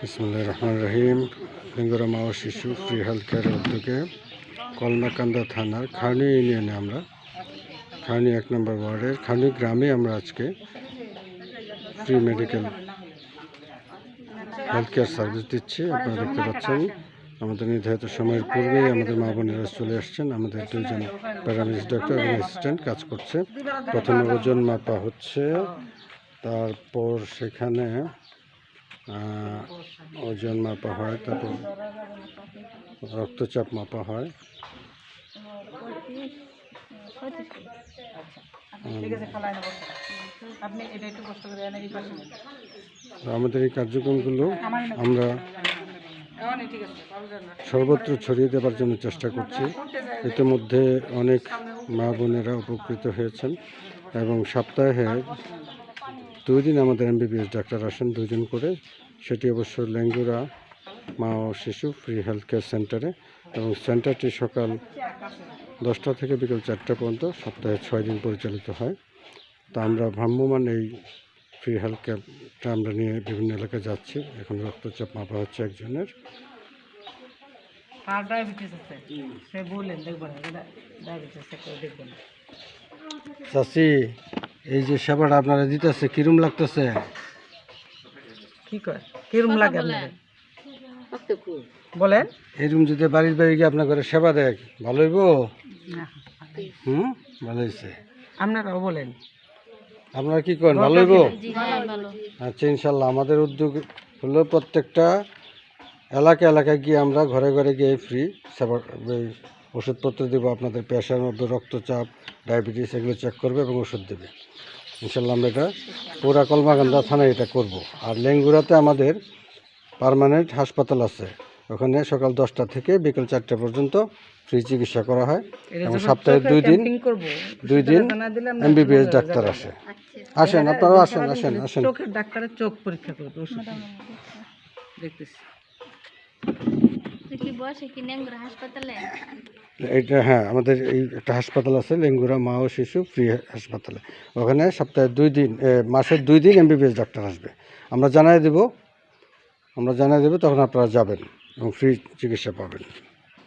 বিসমুল্লাহ রহমান রহিম। লিঙ্গরামা ও শিশু free health কেয়ারের উদ্যোগে কলমাকান্দা থানার খানি ইউনিয়নে আমরা, খানি এক নম্বর ওয়ার্ডের, খানি গ্রামে আমরা আজকে free medical health care service দিচ্ছি। আপনারা দেখতে পাচ্ছেন, আমাদের নির্ধারিত সময়ের পূর্বেই আমাদের মা বোনেরা চলে আসছেন। আমাদের দুজন প্যারামেডিক ডক্টর এবং অ্যাসিস্ট্যান্ট কাজ করছে। প্রথমে ওজন মাপা হচ্ছে, তারপর সেখানে ওজন মাপা হয় তারপর রক্তচাপ মাপা হয়। আমাদের এই কার্যক্রমগুলো আমরা সর্বত্র ছড়িয়ে দেওয়ার জন্য চেষ্টা করছি। ইতিমধ্যে অনেক মা বোনেরা উপকৃত হয়েছেন এবং সপ্তাহে দুই দিন আমাদের এমবিবিএস ডাক্তার আসেন দুজন করে। সেটি অবশ্য লেঙ্গুরা মা ও শিশু ফ্রি হেলথ কেয়ার সেন্টারে এবং সেন্টারটি সকাল দশটা থেকে বিকেল চারটা পর্যন্ত সপ্তাহে ছয় দিন পরিচালিত হয়। তা আমরা ভ্রাম্যমান এই ফ্রি হেলথ কেয়ারটা আমরা নিয়ে বিভিন্ন এলাকায় যাচ্ছি। এখন রক্তচাপ মাপা হচ্ছে একজনের। কার ডায়াবেটিস আছে? সে বললেন দেখবেন ডায়াবেটিস আছে দেখবেন। চাচি এই যে সেবাটা আপনারা দিতেছে কিরম লাগতেছে? কি কয়? কিরম লাগে আপনাদের? বলেন। এইরকম যদি বাড়ির বাড়ি গিয়ে আপনার ঘরে সেবা দেয় ভালো হইব? হুম? ভালো হয়েছে আপনারাও বলেন। আপনারা কি করেন ভালো হইব? আচ্ছা ইনশাল্লাহ আমাদের উদ্যোগ হলো প্রত্যেকটা এলাকা এলাকায় গিয়ে আমরা ঘরে ঘরে গিয়ে ফ্রি সেবা ওষুধপত্র দেবো আপনাদের প্রেশার মধ্যে রক্তচাপ ডায়াবেটিস এগুলো চেক করবে এবং ওষুধ দেবে। ইনশাল্লাহ আমরা এটা পুরা কলমাকান্দা থানায় এটা করব। আর লেঙ্গুরাতে আমাদের পার্মানেন্ট হাসপাতাল আছে। ওখানে সকাল দশটা থেকে বিকেল চারটা পর্যন্ত ফ্রি চিকিৎসা করা হয়। এবং সপ্তাহে দুই দিন দুই দিন এমবিবিএস ডাক্তার আসে। আসেন আপনারা আসেন আসেন আসেন। চোখের ডাক্তারের চোখ পরীক্ষা করবে ওষুধ। দেখতেছি। কি বসে কি নেঙ্গুরা হাসপাতালে? এইটা হ্যাঁ আমাদের এই একটা হাসপাতাল আছে, লেঙ্গুরা মা ও শিশু ফ্রি হাসপাতালে। ওখানে সপ্তাহে দুই দিন মাসের দুই দিন এমবিবিএস ডাক্তার আসবে। আমরা জানাই দেব, আমরা জানাই দেবো, তখন আপনারা যাবেন এবং ফ্রি চিকিৎসা পাবেন।